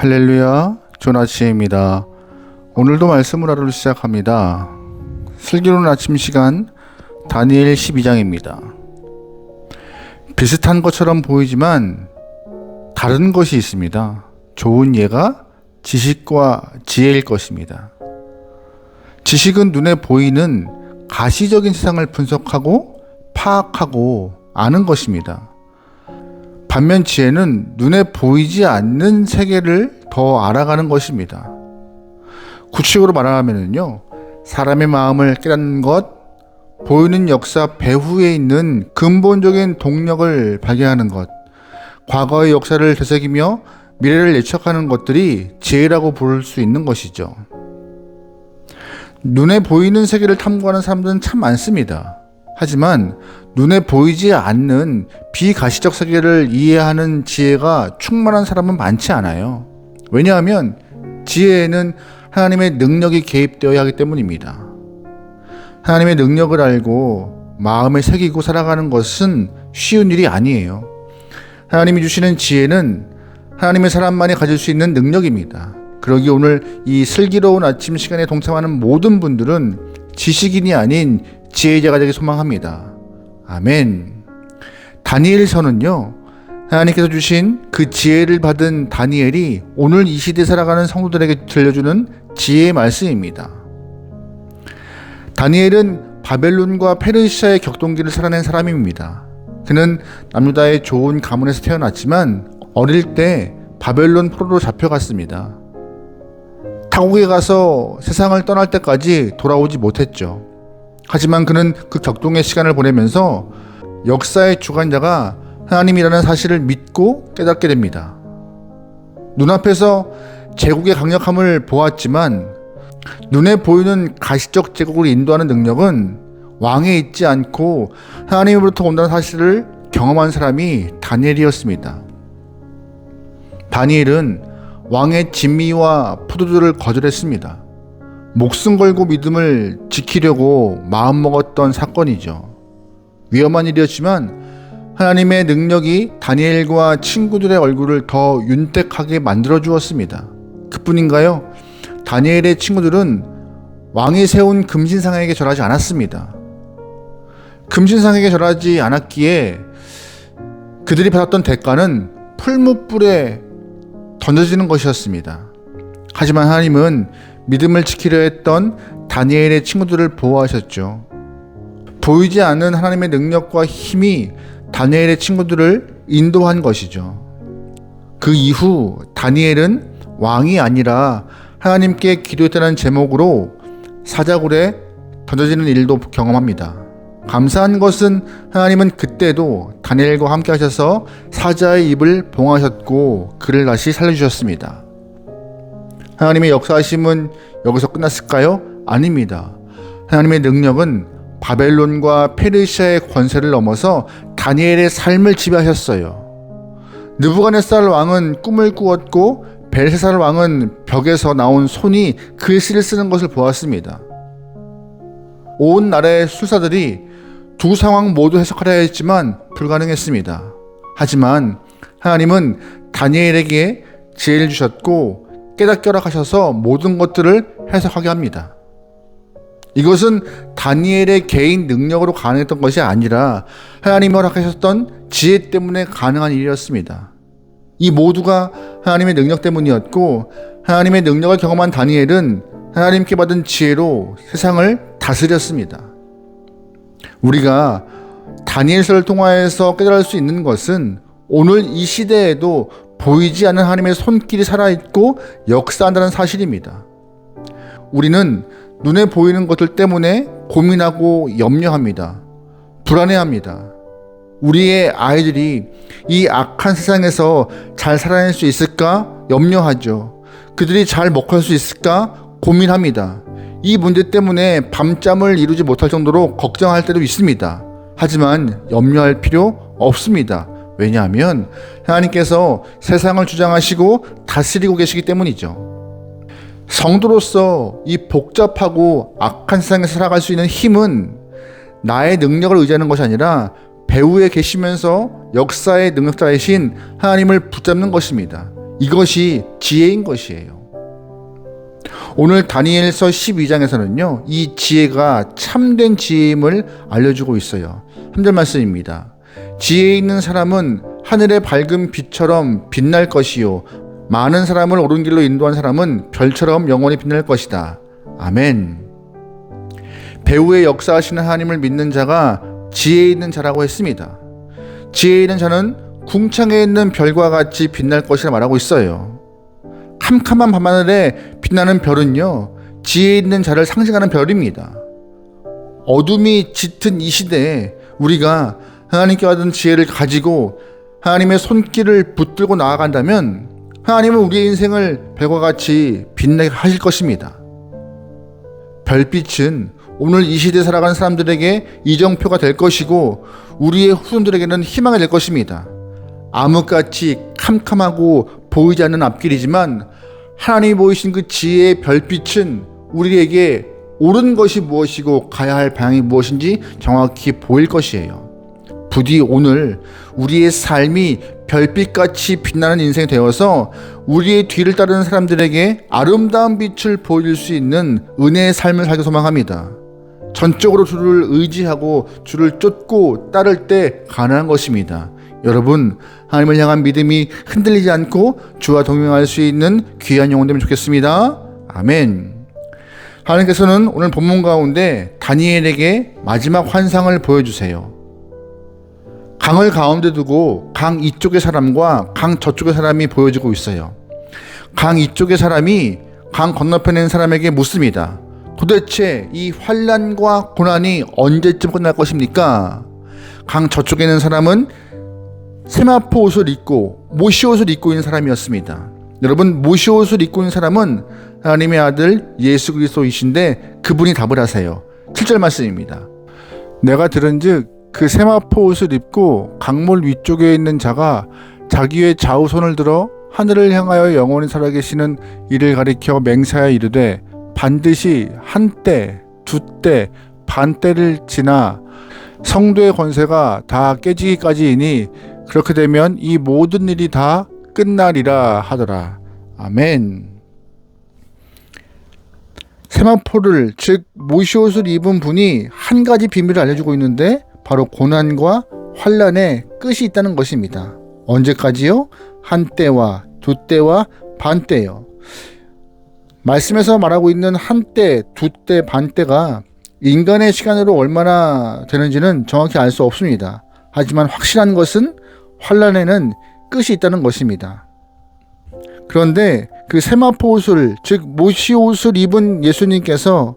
할렐루야, 조나치입니다. 오늘도 말씀을 하루 시작합니다. 슬기로운 아침 시간 다니엘 12장입니다. 비슷한 것처럼 보이지만 다른 것이 있습니다. 좋은 예가 지식과 지혜일 것입니다. 지식은 눈에 보이는 가시적인 세상을 분석하고 파악하고 아는 것입니다. 반면 지혜는 눈에 보이지 않는 세계를 더 알아가는 것입니다. 구체적으로 말하면요. 사람의 마음을 깨닫는 것, 보이는 역사 배후에 있는 근본적인 동력을 발견하는 것, 과거의 역사를 되새기며 미래를 예측하는 것들이 지혜라고 부를 수 있는 것이죠. 눈에 보이는 세계를 탐구하는 사람들은 참 많습니다. 하지만 눈에 보이지 않는 비가시적 세계를 이해하는 지혜가 충만한 사람은 많지 않아요. 왜냐하면 지혜에는 하나님의 능력이 개입되어야 하기 때문입니다. 하나님의 능력을 알고 마음에 새기고 살아가는 것은 쉬운 일이 아니에요. 하나님이 주시는 지혜는 하나님의 사람만이 가질 수 있는 능력입니다. 그러기 오늘 이 슬기로운 아침 시간에 동참하는 모든 분들은 지식인이 아닌 지혜자가 되기 소망합니다. 아멘. 다니엘서는요, 하나님께서 주신 그 지혜를 받은 다니엘이 오늘 이 시대에 살아가는 성도들에게 들려주는 지혜의 말씀입니다. 다니엘은 바벨론과 페르시아의 격동기를 살아낸 사람입니다. 그는 남유다의 좋은 가문에서 태어났지만 어릴 때 바벨론 포로로 잡혀갔습니다. 타국에 가서 세상을 떠날 때까지 돌아오지 못했죠. 하지만 그는 그 격동의 시간을 보내면서 역사의 주관자가 하나님이라는 사실을 믿고 깨닫게 됩니다. 눈앞에서 제국의 강력함을 보았지만 눈에 보이는 가시적 제국을 인도하는 능력은 왕에 있지 않고 하나님으로부터 온다는 사실을 경험한 사람이 다니엘이었습니다. 다니엘은 왕의 진미와 포도주를 거절했습니다. 목숨 걸고 믿음을 지키려고 마음먹었던 사건이죠. 위험한 일이었지만 하나님의 능력이 다니엘과 친구들의 얼굴을 더 윤택하게 만들어 주었습니다. 그뿐인가요? 다니엘의 친구들은 왕이 세운 금신상에게 절하지 않았습니다. 금신상에게 절하지 않았기에 그들이 받았던 대가는 풀무불에 던져지는 것이었습니다. 하지만 하나님은 믿음을 지키려 했던 다니엘의 친구들을 보호하셨죠. 보이지 않는 하나님의 능력과 힘이 다니엘의 친구들을 인도한 것이죠. 그 이후 다니엘은 왕이 아니라 하나님께 기도했다는 제목으로 사자굴에 던져지는 일도 경험합니다. 감사한 것은 하나님은 그때도 다니엘과 함께 하셔서 사자의 입을 봉하셨고 그를 다시 살려주셨습니다. 하나님의 역사하심은 여기서 끝났을까요? 아닙니다. 하나님의 능력은 바벨론과 페르시아의 권세를 넘어서 다니엘의 삶을 지배하셨어요. 느부갓네살 왕은 꿈을 꾸었고 벨세살 왕은 벽에서 나온 손이 글씨를 쓰는 것을 보았습니다. 온 나라의 술사들이 두 상황 모두 해석하려 했지만 불가능했습니다. 하지만 하나님은 다니엘에게 지혜를 주셨고 깨닫게 허락하셔서 모든 것들을 해석하게 합니다. 이것은 다니엘의 개인 능력으로 가능했던 것이 아니라 하나님이 허락하셨던 지혜 때문에 가능한 일이었습니다. 이 모두가 하나님의 능력 때문이었고 하나님의 능력을 경험한 다니엘은 하나님께 받은 지혜로 세상을 다스렸습니다. 우리가 다니엘서를 통하여서 깨달을 수 있는 것은 오늘 이 시대에도 보이지 않는 하나님의 손길이 살아있고 역사한다는 사실입니다. 우리는 눈에 보이는 것들 때문에 고민하고 염려합니다. 불안해합니다. 우리의 아이들이 이 악한 세상에서 잘 살아낼 수 있을까 염려하죠. 그들이 잘 먹고 살 수 있을까 고민합니다. 이 문제 때문에 밤잠을 이루지 못할 정도로 걱정할 때도 있습니다. 하지만 염려할 필요 없습니다. 왜냐하면 하나님께서 세상을 주장하시고 다스리고 계시기 때문이죠. 성도로서 이 복잡하고 악한 세상에서 살아갈 수 있는 힘은 나의 능력을 의지하는 것이 아니라 배후에 계시면서 역사의 능력자이신 하나님을 붙잡는 것입니다. 이것이 지혜인 것이에요. 오늘 다니엘서 12장에서는요, 이 지혜가 참된 지혜임을 알려주고 있어요. 3절 말씀입니다. 지혜 있는 사람은 하늘의 밝은 빛처럼 빛날 것이요. 많은 사람을 옳은 길로 인도한 사람은 별처럼 영원히 빛날 것이다. 아멘. 배후의 역사하시는 하나님을 믿는 자가 지혜 있는 자라고 했습니다. 지혜 있는 자는 궁창에 있는 별과 같이 빛날 것이라 말하고 있어요. 캄캄한 밤하늘에 빛나는 별은요, 지혜 있는 자를 상징하는 별입니다. 어둠이 짙은 이 시대에 우리가 하나님께 받은 지혜를 가지고 하나님의 손길을 붙들고 나아간다면 하나님은 우리의 인생을 별과 같이 빛나게 하실 것입니다. 별빛은 오늘 이 시대에 살아가는 사람들에게 이정표가 될 것이고 우리의 후손들에게는 희망이 될 것입니다. 암흑같이 캄캄하고 보이지 않는 앞길이지만 하나님이 보이신 그 지혜의 별빛은 우리에게 옳은 것이 무엇이고 가야 할 방향이 무엇인지 정확히 보일 것이에요. 부디 오늘 우리의 삶이 별빛같이 빛나는 인생이 되어서 우리의 뒤를 따르는 사람들에게 아름다운 빛을 보일 수 있는 은혜의 삶을 살기 소망합니다. 전적으로 주를 의지하고 주를 쫓고 따를 때 가능한 것입니다. 여러분, 하나님을 향한 믿음이 흔들리지 않고 주와 동행할 수 있는 귀한 영혼 되면 좋겠습니다. 아멘. 하나님께서는 오늘 본문 가운데 다니엘에게 마지막 환상을 보여주세요. 강을 가운데 두고 강 이쪽의 사람과 강 저쪽의 사람이 보여지고 있어요. 강 이쪽의 사람이 강 건너편에 사람에게 묻습니다. 도대체 이 환란과 고난이 언제쯤 끝날 것입니까? 강 저쪽에 있는 사람은 세마포 옷을 입고 모시 옷을 입고 있는 사람이었습니다. 여러분 모시 옷을 입고 있는 사람은 하나님의 아들 예수 그리스도이신데 그분이 답을 하세요. 7절 말씀입니다. 내가 들은즉 그 세마포 옷을 입고 강물 위쪽에 있는 자가 자기의 좌우손을 들어 하늘을 향하여 영원히 살아계시는 이를 가리켜 맹세하여 이르되 반드시 한때, 두때, 반때를 지나 성도의 권세가 다 깨지기까지이니 그렇게 되면 이 모든 일이 다 끝나리라 하더라. 아멘. 세마포를 즉 모시옷을 입은 분이 한 가지 비밀을 알려주고 있는데 바로 고난과 환란의 끝이 있다는 것입니다. 언제까지요? 한때와 두때와 반때요. 말씀에서 말하고 있는 한때, 두때, 반때가 인간의 시간으로 얼마나 되는지는 정확히 알 수 없습니다. 하지만 확실한 것은 환란에는 끝이 있다는 것입니다. 그런데 그 세마포 옷을 즉 모시 옷을 입은 예수님께서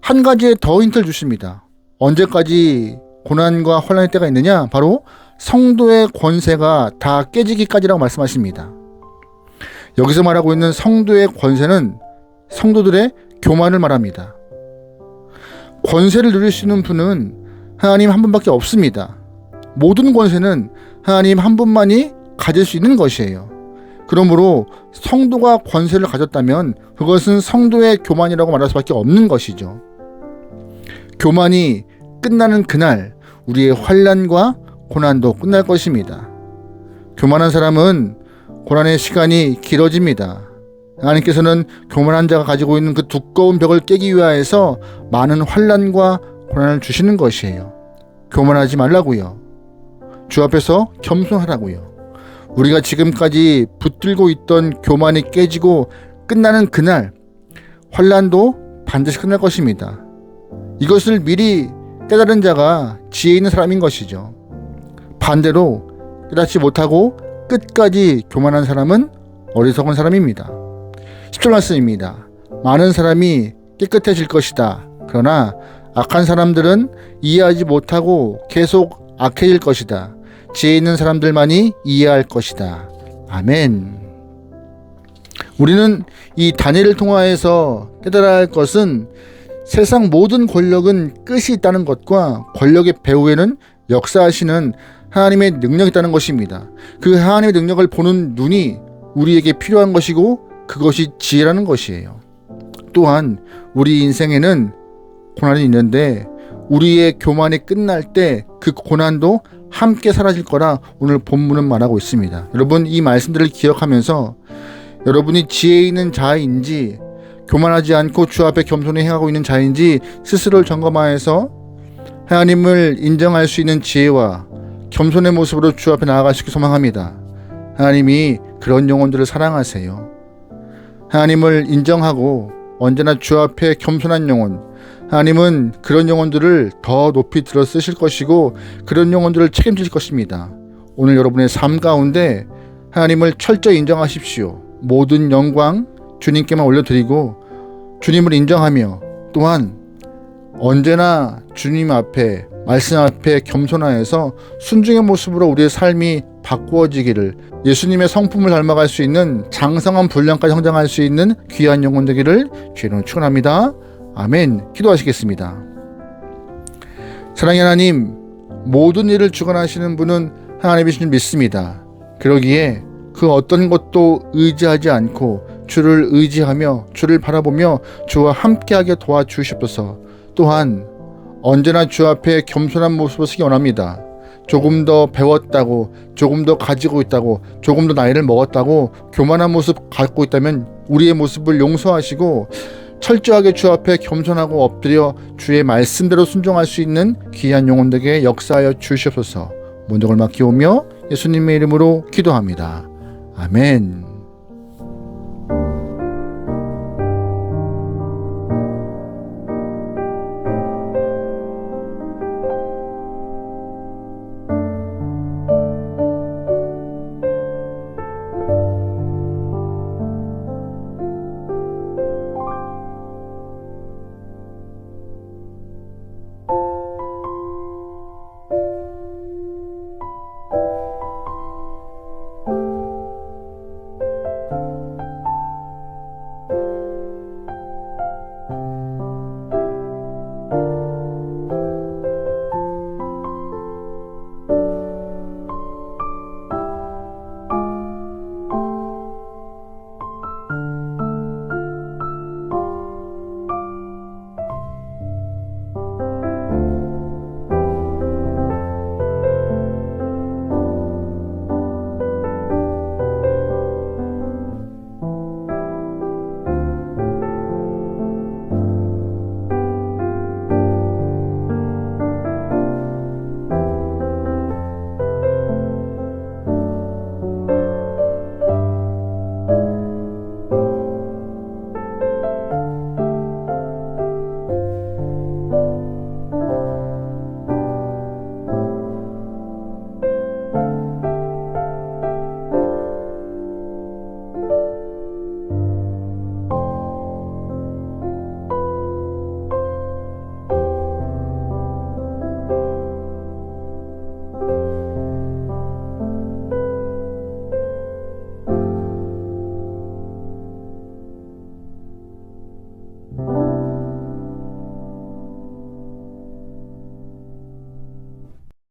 한 가지의 더 힌트를 주십니다. 언제까지 고난과 환란의 때가 있느냐? 바로 성도의 권세가 다 깨지기까지라고 말씀하십니다. 여기서 말하고 있는 성도의 권세는 성도들의 교만을 말합니다. 권세를 누릴 수 있는 분은 하나님 한 분밖에 없습니다. 모든 권세는 하나님 한 분만이 가질 수 있는 것이에요. 그러므로 성도가 권세를 가졌다면 그것은 성도의 교만이라고 말할 수밖에 없는 것이죠. 교만이 끝나는 그날 우리의 환란과 고난도 끝날 것입니다. 교만한 사람은 고난의 시간이 길어집니다. 하나님께서는 교만한 자가 가지고 있는 그 두꺼운 벽을 깨기 위하여서 많은 환란과 고난을 주시는 것이에요. 교만하지 말라고요. 주 앞에서 겸손하라고요. 우리가 지금까지 붙들고 있던 교만이 깨지고 끝나는 그날 환란도 반드시 끝날 것입니다. 이것을 미리 깨달은 자가 지혜 있는 사람인 것이죠. 반대로 깨닫지 못하고 끝까지 교만한 사람은 어리석은 사람입니다. 10절 말씀입니다. 많은 사람이 깨끗해질 것이다. 그러나 악한 사람들은 이해하지 못하고 계속 악해질 것이다. 지혜 있는 사람들만이 이해할 것이다. 아멘. 우리는 이 다니엘을 통하여서 깨달아야 할 것은 세상 모든 권력은 끝이 있다는 것과 권력의 배후에는 역사하시는 하나님의 능력이 있다는 것입니다. 그 하나님의 능력을 보는 눈이 우리에게 필요한 것이고 그것이 지혜라는 것이에요. 또한 우리 인생에는 고난이 있는데 우리의 교만이 끝날 때 그 고난도 함께 사라질 거라 오늘 본문은 말하고 있습니다. 여러분 이 말씀들을 기억하면서 여러분이 지혜 있는 자인지 교만하지 않고 주 앞에 겸손히 행하고 있는 자인지 스스로를 점검하여서 하나님을 인정할 수 있는 지혜와 겸손의 모습으로 주 앞에 나아가시기 소망합니다. 하나님이 그런 영혼들을 사랑하세요. 하나님을 인정하고 언제나 주 앞에 겸손한 영혼, 하나님은 그런 영혼들을 더 높이 들어 쓰실 것이고 그런 영혼들을 책임질 것입니다. 오늘 여러분의 삶 가운데 하나님을 철저히 인정하십시오. 모든 영광 주님께만 올려드리고 주님을 인정하며 또한 언제나 주님 앞에 말씀 앞에 겸손하여서 순종의 모습으로 우리의 삶이 바꾸어지기를 예수님의 성품을 닮아갈 수 있는 장성한 분량까지 성장할 수 있는 귀한 영혼 되기를 주의로 축원합니다. 아멘. 기도하시겠습니다. 사랑의 하나님, 모든 일을 주관하시는 분은 하나님이신 줄 믿습니다. 그러기에 그 어떤 것도 의지하지 않고 주를 의지하며 주를 바라보며 주와 함께하게 도와주시옵소서. 또한 언제나 주 앞에 겸손한 모습을 쓰기 원합니다. 조금 더 배웠다고, 조금 더 가지고 있다고, 조금 더 나이를 먹었다고 교만한 모습 갖고 있다면 우리의 모습을 용서하시고 철저하게 주 앞에 겸손하고 엎드려 주의 말씀대로 순종할 수 있는 귀한 영혼들에게 역사하여 주시옵소서. 문덕을 맡기오며 예수님의 이름으로 기도합니다. 아멘.